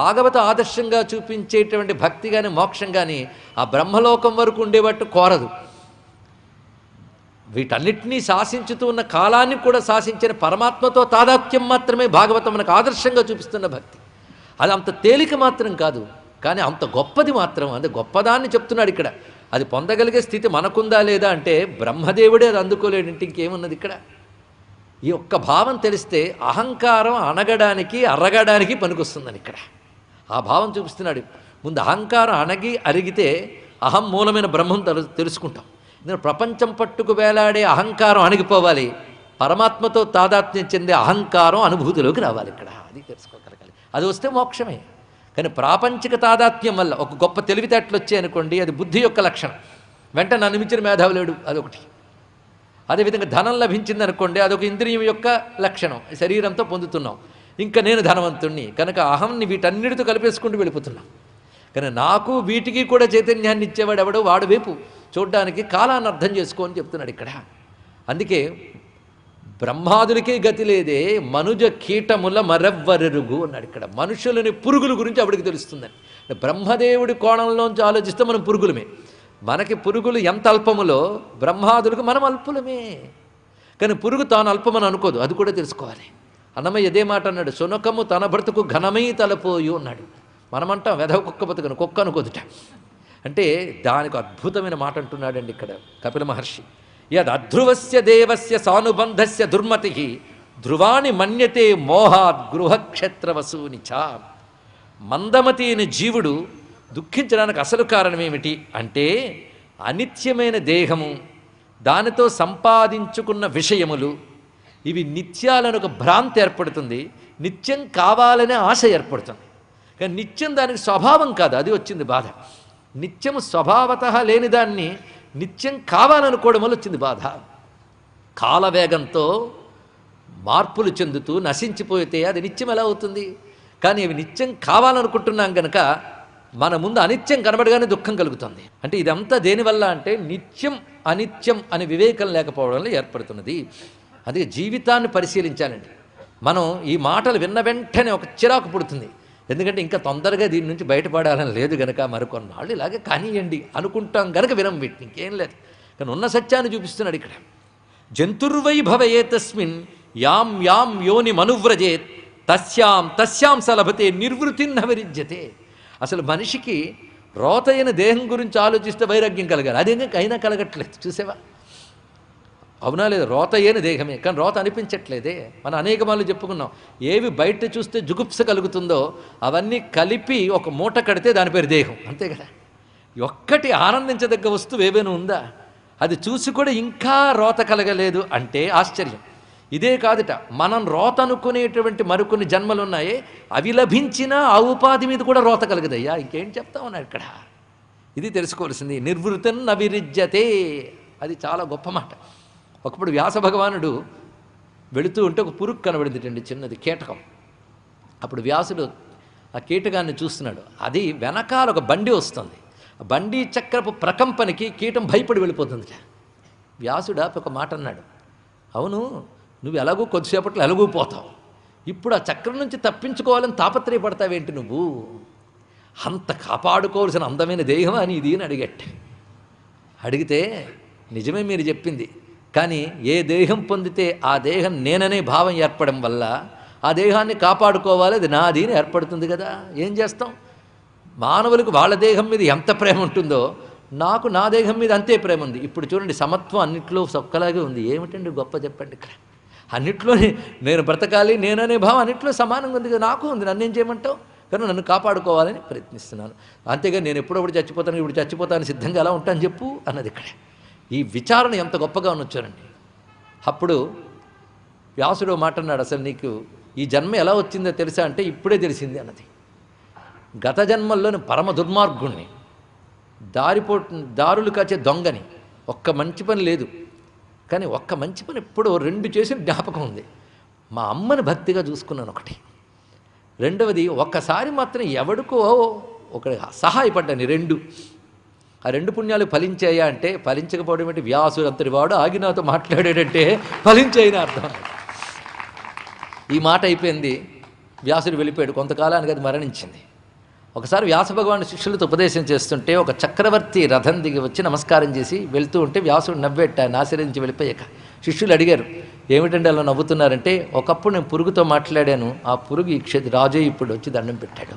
భాగవత ఆదర్శంగా చూపించేటువంటి భక్తి కానీ మోక్షం కానీ ఆ బ్రహ్మలోకం వరకు ఉండేవట్టు కోరదు. వీటన్నిటినీ శాసించుతూ ఉన్న కాలాన్ని కూడా శాసించిన పరమాత్మతో తాదాత్యం మాత్రమే భాగవతం మనకు ఆదర్శంగా చూపిస్తున్న భక్తి. అది అంత తేలిక మాత్రం కాదు కానీ అంత గొప్పది మాత్రం అంటే గొప్పదాన్ని చెప్తున్నాడు ఇక్కడ. అది పొందగలిగే స్థితి మనకుందా లేదా అంటే బ్రహ్మదేవుడే అది అందుకోలేడంటే ఇంకేమున్నది ఇక్కడ? ఈ ఒక్క భావం తెలిస్తే అహంకారం అనగడానికి అరగడానికి పనికొస్తుందని ఇక్కడ. ఆ భావం చూపిస్తున్నాడు. ముందు అహంకారం అణగి అరిగితే అహం మూలమైన బ్రహ్మం తెలు తెలుసుకుంటాం. నేను ప్రపంచం పట్టుకు వేలాడే అహంకారం అణిగిపోవాలి. పరమాత్మతో తాదాత్మ్యం చెందే అహంకారం అనుభూతిలోకి రావాలి ఇక్కడ. అది తెలుసుకోగలగాలి. అది వస్తే మోక్షమే. కానీ ప్రాపంచిక తాదాత్మ్యం వల్ల ఒక గొప్ప తెలివితేటలు వచ్చాయనుకోండి అది బుద్ధి యొక్క లక్షణం. వెంట నన్ను మించిన మేధావి లేడు అదొకటి. అదేవిధంగా ధనం లభించింది అనుకోండి అదొక ఇంద్రియం యొక్క లక్షణం. శరీరంతో పొందుతున్నాం. ఇంకా నేను ధనవంతుణ్ణి. కనుక అహంని వీటన్నిటితో కలిపేసుకుంటూ వెళ్ళిపోతున్నాం. కానీ నాకు వీటికి కూడా చైతన్యాన్ని ఇచ్చేవాడు ఎవడో వాడు వైపు చూడ్డానికి కాలాన్ని అర్థం చేసుకో అని చెప్తున్నాడు ఇక్కడ. అందుకే బ్రహ్మాదులకే గతి లేదే మనుజ కీటముల మరెవ్వరెరుగు అన్నాడు ఇక్కడ. మనుషులని పురుగుల గురించి ఆవిడికి తెలుస్తుందని. బ్రహ్మదేవుడి కోణంలోంచి ఆలోచిస్తే మనం పురుగులమే. మనకి పురుగులు ఎంత అల్పములో బ్రహ్మాదులకు మనం అల్పులమే. కానీ పురుగు తాను అల్పమని అనుకోదు అది కూడా తెలుసుకోవాలి. అన్నమయ్య ఇదే మాట అన్నాడు సునకము తన భర్తకు ఘనమై తలపోయు అన్నాడు. మనమంటాం వెధవ కుక్క బతుకను కుక్క అనుకోదుట అంటే దానికి అద్భుతమైన మాట అంటున్నాడండి ఇక్కడ కపిల మహర్షి. యద్ అధ్రువస్య దేవస్య సానుబంధస్య దుర్మతి ధ్రువాణి మన్యతే మోహాద్ గృహక్షేత్రవసూని చ. మందమతి అయిన జీవుడు దుఃఖించడానికి అసలు కారణమేమిటి అంటే అనిత్యమైన దేహము దానితో సంపాదించుకున్న విషయములు ఇవి నిత్యాలను ఒక భ్రాంతి ఏర్పడుతుంది. నిత్యం కావాలనే ఆశ ఏర్పడుతుంది. కానీ నిత్యం దానికి స్వభావం కాదు అది వచ్చింది బాధ. నిత్యము స్వభావత లేని దాన్ని నిత్యం కావాలనుకోవడం వల్ల వచ్చింది బాధ. కాలవేగంతో మార్పులు చెందుతూ నశించిపోతే అది నిత్యం ఎలా అవుతుంది? కానీ అవి నిత్యం కావాలనుకుంటున్నాం కనుక మన ముందు అనిత్యం కనబడగానే దుఃఖం కలుగుతుంది. అంటే ఇదంతా దేనివల్ల అంటే నిత్యం అనిత్యం అని వివేకం లేకపోవడం ఏర్పడుతున్నది. అందుకే జీవితాన్ని పరిశీలించాలండి మనం ఈ మాటలు విన్న వెంటనే ఒక చిరాకు పుడుతుంది. ఎందుకంటే ఇంకా తొందరగా దీని నుంచి బయటపడాలని లేదు గనక మరికొన్నాళ్ళు ఇలాగే కానియండి అనుకుంటాం గనక వినం వీటిని ఇంకేం లేదు. కానీ ఉన్న సత్యాన్ని చూపిస్తున్నాడు ఇక్కడ. జంతుర్వై భవయే తస్మిన్ యాం యాం యోని మనువ్రజేత్ తస్యాం తస్యాం సలభతే నిర్వృతిన్న విరిజ్యతే అసలు మనిషికి రోతైన దేహం గురించి ఆలోచిస్తే వైరాగ్యం కలగాలి. అదే అయినా కలగట్లేదు. చూసావా? అవునా లేదు? రోత ఏని దేహమే. కానీ రోత అనిపించట్లేదే. మనం అనేక మార్లు చెప్పుకున్నాం. ఏవి బయట చూస్తే జుగుప్స కలుగుతుందో అవన్నీ కలిపి ఒక మూట కడితే దాని పేరు దేహం. అంతే కదా? ఒక్కటి ఆనందించదగ్గ వస్తువు ఏవైనా ఉందా? అది చూసి కూడా ఇంకా రోత కలగలేదు అంటే ఆశ్చర్యం. ఇదే కాదుట. మనం రోత అనుకునేటువంటి మరికొన్ని జన్మలు ఉన్నాయి. అవి లభించినా ఆ ఉపాధి మీద కూడా రోత కలగదయ్యా. ఇంకేం చెప్తామన్నా ఇక్కడ? ఇది తెలుసుకోవాల్సింది. నిర్వృతం నవిరిజ్యతే అది చాలా గొప్ప మాట. ఒకప్పుడు వ్యాస భగవానుడు వెళుతూ ఉంటే ఒక పురుగు కనబడిందిటండి చిన్నది కీటకం. అప్పుడు వ్యాసుడు ఆ కీటకాన్ని చూస్తున్నాడు. అది వెనకాల ఒక బండి వస్తుంది. బండి చక్రపు ప్రకంపనకి కీటం భయపడి వెళ్ళిపోతుందిట. వ్యాసుడు ఒక మాట అన్నాడు. అవును నువ్వు ఎలాగూ కొద్దిసేపట్లో ఎలాగూ పోతావు. ఇప్పుడు ఆ చక్రం నుంచి తప్పించుకోవాలని తాపత్రయపడతావేంటి నువ్వు? అంత కాపాడుకోవాల్సిన అందమైన దేహం అని ఇది అని అడిగట్టే. అడిగితే నిజమే మీరు చెప్పింది. కానీ ఏ దేహం పొందితే ఆ దేహం నేననే భావం ఏర్పడడం వల్ల ఆ దేహాన్ని కాపాడుకోవాలి అది నాది అని ఏర్పడుతుంది కదా. ఏం చేస్తాం? మానవులకు వాళ్ళ దేహం మీద ఎంత ప్రేమ ఉంటుందో నాకు నా దేహం మీద అంతే ప్రేమ ఉంది. ఇప్పుడు చూడండి సమత్వం అన్నిట్లో సొక్కలాగే ఉంది. ఏమిటండి గొప్ప చెప్పండి ఇక్కడ? అన్నిట్లో నేను బ్రతకాలి నేననే భావం అన్నిట్లో సమానంగా ఉంది కదా నాకు ఉంది. నన్ను ఏం చేయమంటావు? కానీ నన్ను కాపాడుకోవాలని ప్రయత్నిస్తున్నాను. అంతేగా నేను ఎప్పుడప్పుడు చచ్చిపోతాను ఇప్పుడు చచ్చిపోతాను సిద్ధంగా ఎలా ఉంటాను చెప్పు అన్నది ఇక్కడ. ఈ విచారణ ఎంత గొప్పగా ఉన్నొచ్చారండి అప్పుడు వ్యాసుడు మాట్లాడు అసలు నీకు ఈ జన్మ ఎలా వచ్చిందో తెలుసా? అంటే ఇప్పుడే తెలిసింది అన్నది. గత జన్మల్లోని పరమ దుర్మార్గుణ్ణి దారిపో దారులు కాచే దొంగని ఒక్క మంచి పని లేదు. కానీ ఒక్క మంచి పని ఎప్పుడో రెండు చేసిన జ్ఞాపకం ఉంది. మా అమ్మని భక్తిగా చూసుకున్నాను ఒకటి. రెండవది ఒక్కసారి మాత్రం ఎవడికో ఒక సహాయపడ్డాను రెండు. ఆ రెండు పుణ్యాలు ఫలించాయా అంటే ఫలించకపోవడం ఏంటి వ్యాసుడు అంతటి వాడు ఆగి నాతో మాట్లాడాడంటే ఫలించాయని అర్థం. ఈ మాట అయిపోయింది. వ్యాసుడు వెళ్ళిపోయాడు. కొంతకాలానికి అది మరణించింది. ఒకసారి వ్యాస భగవాన్ శిష్యులతో ఉపదేశం చేస్తుంటే ఒక చక్రవర్తి రథం దిగి వచ్చి నమస్కారం చేసి వెళ్తూ ఉంటే వ్యాసుడు నవ్వేట ఆయన ఆశీర్వదించి వెళ్ళిపోయాక శిష్యులు అడిగారు ఏమిటంటే అలా నవ్వుతున్నారంటే? ఒకప్పుడు నేను పురుగుతో మాట్లాడాను. ఆ పురుగు ఈ క్షతి రాజే ఇప్పుడు వచ్చి దండం పెట్టాడు.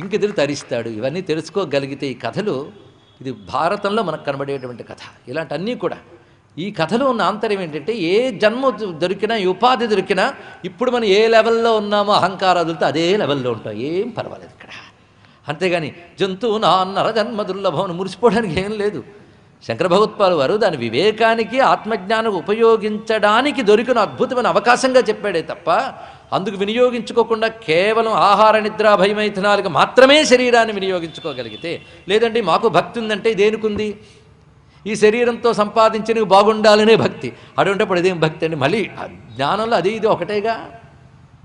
ఇంకెదురు తరిస్తాడు. ఇవన్నీ తెలుసుకోగలిగితే ఈ కథలు ఇది భారతంలో మనకు కనబడేటువంటి కథ. ఇలాంటి అన్నీ కూడా. ఈ కథలో ఉన్న ఆంతర్యం ఏంటంటే ఏ జన్మ దొరికినా ఏ ఉపాధి దొరికినా ఇప్పుడు మనం ఏ లెవెల్లో ఉన్నామో అహంకారాదులతో అదే లెవెల్లో ఉంటాం. ఏం పర్వాలేదు ఇక్కడ. అంతేగాని జంతువు నా అన్నర జన్మ దుర్లభం మురిసిపోవడానికి ఏం లేదు. శంకర భగవత్పాలు వారు దాని వివేకానికి ఆత్మజ్ఞానం ఉపయోగించడానికి దొరికిన అద్భుతమైన అవకాశంగా చెప్పాడే తప్ప అందుకు వినియోగించుకోకుండా కేవలం ఆహార నిద్ర భయమైథనాలకు మాత్రమే శరీరాన్ని వినియోగించుకోగలిగితే లేదండి మాకు భక్తి ఉందంటే దేనికుంది? ఈ శరీరంతో సంపాదించిన బాగుండాలనే భక్తి. అటువంటిప్పుడు ఇదేం భక్తి అండి? మళ్ళీ ఆ జ్ఞానంలో అది ఇది ఒకటేగా?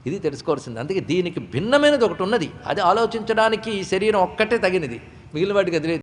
ఇది తెలుసుకోవాల్సింది. అందుకే దీనికి భిన్నమైనది ఒకటి ఉన్నది. అది ఆలోచించడానికి ఈ శరీరం ఒక్కటే తగినది. మిగిలిన వాటికి అది